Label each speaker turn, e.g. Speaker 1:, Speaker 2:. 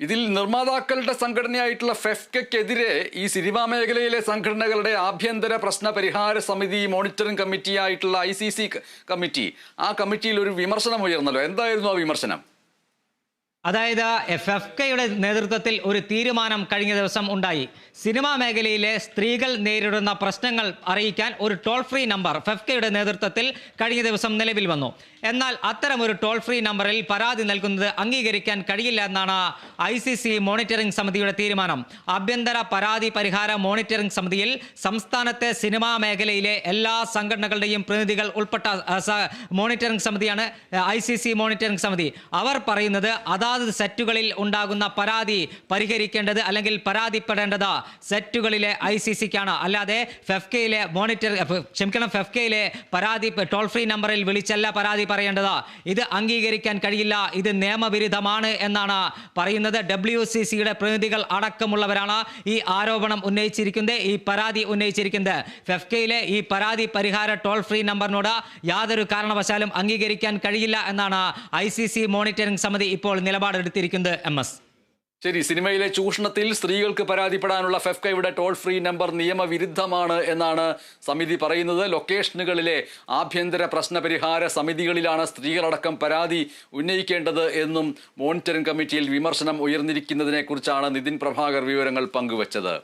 Speaker 1: ഇതിൽ നിർമ്മാതാക്കളുടെ സംഘടനയായിട്ടുള്ള ഫെഫ്കയ്ക്കെതിരെ ഈ സിനിമാ മേഖലയിലെ സംഘടനകളുടെ ആഭ്യന്തര പ്രശ്ന പരിഹാര സമിതി മോണിറ്ററിംഗ് കമ്മിറ്റിയായിട്ടുള്ള ഐ സി സി കമ്മിറ്റി. ആ കമ്മിറ്റിയിൽ ഒരു വിമർശനം ഉയർന്നല്ലോ. എന്തായിരുന്നു ആ വിമർശനം?
Speaker 2: അതായത് എഫ് എഫ് കെയുടെ നേതൃത്വത്തിൽ ഒരു തീരുമാനം കഴിഞ്ഞ ദിവസം ഉണ്ടായി. സിനിമാ മേഖലയിലെ സ്ത്രീകൾ നേരിടുന്ന പ്രശ്നങ്ങൾ അറിയിക്കാൻ ഒരു toll free number F F കെയുടെ നേതൃത്വത്തിൽ കഴിഞ്ഞ ദിവസം നിലവിൽ വന്നു. എന്നാൽ അത്തരം ഒരു ടോൾ ഫ്രീ നമ്പറിൽ പരാതി നൽകുന്നത് അംഗീകരിക്കാൻ കഴിയില്ല എന്നാണ് ഐ സി സി മോണിറ്ററിംഗ് സമിതിയുടെ തീരുമാനം. ആഭ്യന്തര പരാതി പരിഹാര മോണിറ്ററിംഗ് സമിതിയിൽ സംസ്ഥാനത്തെ സിനിമാ മേഖലയിലെ എല്ലാ സംഘടനകളുടെയും പ്രതിനിധികൾ ഉൾപ്പെട്ട മോണിറ്ററിംഗ് സമിതിയാണ് ഐ സി സി മോണിറ്ററിംഗ് സമിതി. അവർ പറയുന്നത് അതാത് സെറ്റുകളിൽ ഉണ്ടാകുന്ന പരാതി പരിഹരിക്കേണ്ടത് അല്ലെങ്കിൽ പരാതിപ്പെടേണ്ടത് സെറ്റുകളിലെ ഐ സി സിക്കാണ്. അല്ലാതെ ഫെഫ്കയിലെ മോണിറ്റർ ക്ഷമിക്കണം ഫെഫ്കയിലെ പരാതി ടോൾ ഫ്രീ നമ്പറിൽ വിളിച്ചല്ല പരാതി പറയേണ്ടത്. ഇത് അംഗീകരിക്കാൻ കഴിയില്ല. ഇത് നിയമവിരുദ്ധമാണ് എന്നാണ് പറയുന്നത്. ഡബ്ല്യു സി സിയുടെ പ്രതിനിധികൾ അടക്കമുള്ളവരാണ് ഈ ആരോപണം ഉന്നയിച്ചിരിക്കുന്നത് ഈ പരാതി ഉന്നയിച്ചിരിക്കുന്നത്. ഫെഫ്കയിലെ ഈ പരാതി പരിഹാര ടോൾ ഫ്രീ നമ്പറിനോട് യാതൊരു കാരണവശാലും അംഗീകരിക്കാൻ കഴിയില്ല എന്നാണ് ഐ സി സി മോണിറ്ററിംഗ് സമിതി ഇപ്പോൾ നിലപാടെടുത്തിരിക്കുന്നത് എം എസ്.
Speaker 1: ശരി സിനിമയിലെ ചൂഷണത്തിൽ സ്ത്രീകൾക്ക് പരാതിപ്പെടാനുള്ള ഫെഫ്കയുടെ ടോൾ ഫ്രീ നമ്പർ നിയമവിരുദ്ധമാണ് എന്നാണ് സമിതി പറയുന്നത്. ലൊക്കേഷനുകളിലെ ആഭ്യന്തര പ്രശ്നപരിഹാര സമിതികളിലാണ് സ്ത്രീകളടക്കം പരാതി ഉന്നയിക്കേണ്ടത് എന്നും മോണിറ്ററിംഗ് കമ്മിറ്റിയിൽ വിമർശനം ഉയർന്നിരിക്കുന്നതിനെക്കുറിച്ചാണ് നിതിൻ പ്രഭാകർ വിവരങ്ങൾ പങ്കുവച്ചത്.